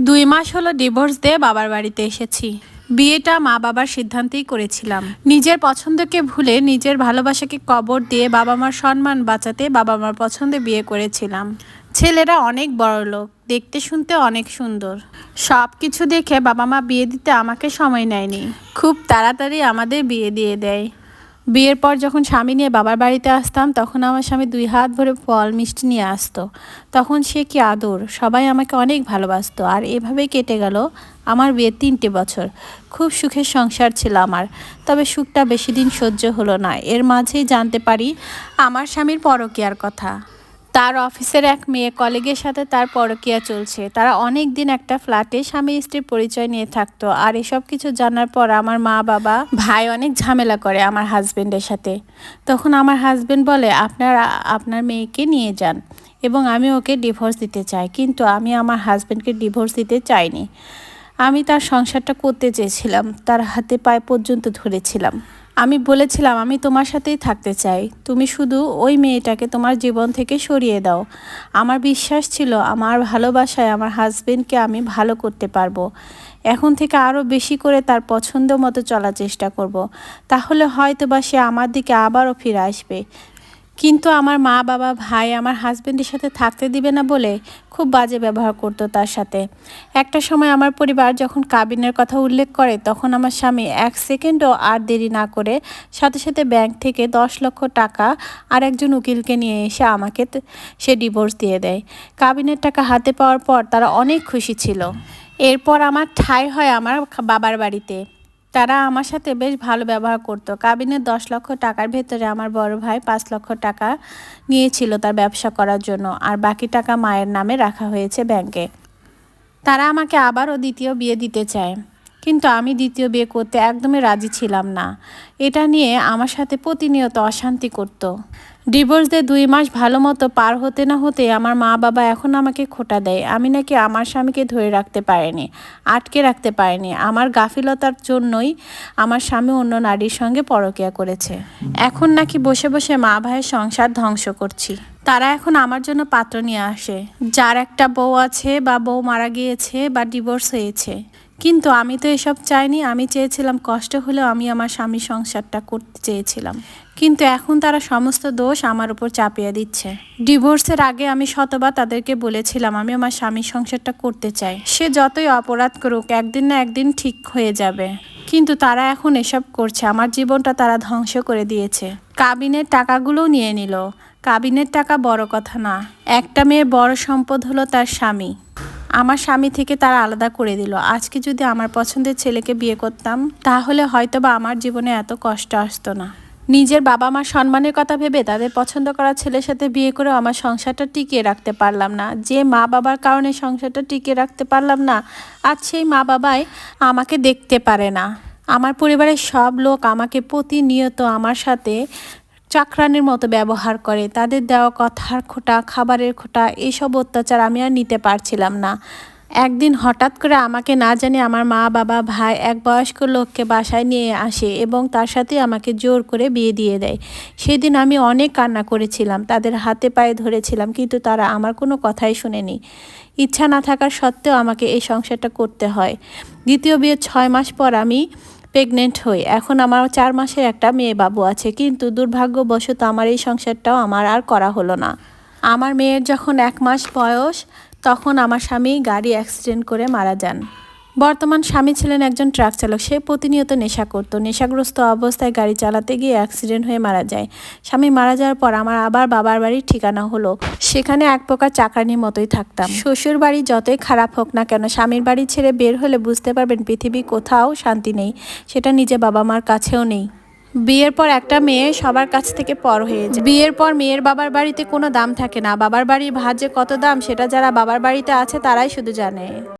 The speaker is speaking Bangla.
দুই মাস হলো ডিভোর্স দিয়ে বাবার বাড়িতে এসেছি। বিয়েটা মা বাবার সিদ্ধান্তেই করেছিলাম। নিজের পছন্দকে ভুলে নিজের ভালোবাসাকে কবর দিয়ে বাবা মার সম্মান বাঁচাতে বাবা মার পছন্দে বিয়ে করেছিলাম। ছেলেরা অনেক বড় লোক, দেখতে শুনতে অনেক সুন্দর। সব কিছু দেখে বাবা মা বিয়ে দিতে আমাকে সময় নেয়নি। খুব তাড়াতাড়ি আমাদের বিয়ে দিয়ে দেয়। বিয়ের পর যখন স্বামী নিয়ে বাবার বাড়িতে আসতাম, তখন আমার স্বামী দুই হাত ভরে ফল, মিষ্টি নিয়ে আসতো। তখন সে কি আদর? সবাই আমাকে অনেক ভালোবাসতো। আর এভাবে কেটে গেল আমার বিয়ের তিনটে বছর। খুব সুখের সংসার ছিল আমার। তবে সুখটা বেশি দিন সহ্য হলো না। এর মাঝেই জানতে পারি, আমার স্বামীর পরকীয়ার কথা। তার অফিসের এক মেয়ে কলিগের সাথে তার পরকিয়া চলছে। তারা অনেক দিন একটা ফ্ল্যাটে স্বামী স্ত্রীর পরিচয় নিয়ে থাকতো। আর এসব কিছু জানার পর আমার মা, বাবা, ভাই অনেক ঝামেলা করে আমার হাজবেন্ডের সাথে। তখন আমার হাজবেন্ড বলে, আপনারা, আপনার মেয়েকে নিয়ে যান এবং আমি ওকে ডিভোর্স দিতে চাই। কিন্তু আমি আমার হাজবেন্ডকে ডিভোর্স দিতে চাইনি। আমি তার সংসারটা করতে চেয়েছিলাম। তার হাতে পায়ে পর্যন্ত ধরেছিলাম। আমি বলেছিলাম, আমি তোমার সাথেই থাকতে চাই। তুমি শুধু ওই মেয়েটাকে তোমার জীবন থেকে সরিয়ে দাও। আমার বিশ্বাস ছিল আমার ভালোবাসায় আমার হাজবেন্ডকে আমি ভালো করতে পারব। এখন থেকে আরও বেশি করে তার পছন্দ মতো চলার চেষ্টা করব। তাহলে হয়তো বা সে আমার দিকে আবারও ফিরে আসবে। কিন্তু আমার মা বাবা ভাই আমার হাজবেন্ডের সাথে থাকতে দিবে না বলে খুব বাজে ব্যবহার করতো তার সাথে। একটা সময় আমার পরিবার যখন কাবিনের কথা উল্লেখ করে, তখন আমার স্বামী এক সেকেন্ডও আর দেরি না করে সাথে সাথে ব্যাংক থেকে দশ লক্ষ টাকা আর একজন উকিলকে নিয়ে এসে আমাকে সে ডিভোর্স দিয়ে দেয়। কাবিনের টাকা হাতে পাওয়ার পর তারা অনেক খুশি ছিল। এরপর আমার ঠাঁই হয় আমার বাবার বাড়িতে। তারা আমার সাথে বেশ ভালো ব্যবহার করতো। কাবিনের দশ লক্ষ টাকার ভেতরে আমার বড় ভাই পাঁচ লক্ষ টাকা নিয়েছিল তার ব্যবসা করার জন্য, আর বাকি টাকা মায়ের নামে রাখা হয়েছে ব্যাংকে। তারা আমাকে আবারও দ্বিতীয় বিয়ে দিতে চায়, কিন্তু আমি দ্বিতীয় বিয়ে করতে একদমই রাজি ছিলাম না। এটা নিয়ে আমার সাথে প্রতিনিয়ত অশান্তি করত। ডিভোর্স দিয়ে দুই মাস ভালো মতো পার হতে না হতে আমার মা বাবা এখন আমাকে খোটা দেয়। আমি নাকি আমার স্বামীকে ধরে রাখতে পারিনি, আটকে রাখতে পারিনি। আমার গাফিলতার জন্যই আমার স্বামী অন্য নারীর সঙ্গে পরকিয়া করেছে। এখন নাকি বসে বসে মা ভাইয়ের সংসার ধ্বংস করছি। তারা এখন আমার জন্য পাত্র নিয়ে আসে। যার একটা বউ আছে বা বউ মারা গিয়েছে বা ডিভোর্স হয়েছে। কিন্তু আমি তো এসব চাইনি, আমি চেয়েছিলাম কষ্ট হলেও আমি আমার স্বামী সংসারটা করতে চেয়েছিলাম। কিন্তু এখন তারা সমস্ত দোষ আমার উপর চাপিয়ে দিচ্ছে। ডিভোর্সের আগে আমি শতবার তাদেরকে বলেছিলাম, আমি আমার স্বামীর সংসারটা করতে চাই। সে যতই অপরাধ করুক, একদিন না একদিন ঠিক হয়ে যাবে। কিন্তু তারা এখন এসব করছে। আমার জীবনটা তারা ধ্বংস করে দিয়েছে। কাবিনের টাকাগুলোও নিয়ে নিল। কাবিনের টাকা বড় কথা না। একটা মেয়ের বড় সম্পদ হলো তার স্বামী। আমার স্বামী থেকে তারা আলাদা করে দিল। আজকে যদি আমার পছন্দের ছেলেকে বিয়ে করতাম, তাহলে হয়তো বা আমার জীবনে এত কষ্ট আসতো না। নিজের বাবা মার সম্মানের কথা ভেবে তাদের পছন্দ করা ছেলের সাথে বিয়ে করেও আমার সংসারটা টিকিয়ে রাখতে পারলাম না। যে মা বাবার কারণে সংসারটা টিকিয়ে রাখতে পারলাম না, আজ সেই মা বাবাই আমাকে দেখতে পারে না। আমার পরিবারের সব লোক আমাকে প্রতিনিয়ত আমার সাথে চাকরানির মতো ব্যবহার করে। তাদের দেওয়া কথার খোটা, খাবারের খোটা এইসব অত্যাচার আমি আর নিতে পারছিলাম না। একদিন হঠাৎ করে আমাকে না জানি আমার মা, বাবা, ভাই এক বয়স্ক লোককে বাসায় নিয়ে আসে এবং তার সাথে আমাকে জোর করে বিয়ে দিয়ে দেয়। সেদিন আমি অনেক কান্না করেছিলাম, তাদের হাতে পায়ে ধরেছিলাম কিন্তু তারা আমার কোনো কথাই শুনেনি। ইচ্ছা না থাকার সত্ত্বেও আমাকে এই সংসারটা করতে হয়। দ্বিতীয় বিয়ের ছয় মাস পর আমি প্রেগনেন্ট হই। এখন আমার চার মাসের একটা মেয়ে বাবু আছে কিন্তু দুর্ভাগ্যবশত আমার এই সংসারটাও আমার আর করা হলো না। আমার মেয়ের যখন এক মাস বয়স তখন আমার স্বামী গাড়ি অ্যাক্সিডেন্ট করে মারা যান। বর্তমান স্বামী ছিলেন একজন ট্রাক চালক। সে প্রতিনিয়ত নেশা করত। নেশাগ্রস্ত অবস্থায় গাড়ি চালাতে গিয়ে অ্যাক্সিডেন্ট হয়ে মারা যায়। স্বামী মারা যাওয়ার পর আমার আবার বাবার বাড়ির ঠিকানা হলো। সেখানে এক প্রকার চাকরানির মতোই থাকতাম। শ্বশুর বাড়ি যতই খারাপ হোক না কেন, স্বামীর বাড়ি ছেড়ে বের হলে বুঝতে পারবেন পৃথিবী কোথাও শান্তি নেই। সেটা নিজে বাবা মার কাছেও নেই। বিয়ের পর একটা মেয়ে সবার কাছ থেকে পর হয়ে যায়। বিয়ের পর মেয়ের বাবার বাড়িতে কোনো দাম থাকে না। বাবার বাড়ির ভাত যে কত দাম সেটা যারা বাবার বাড়িতে আছে তারাই শুধু জানে।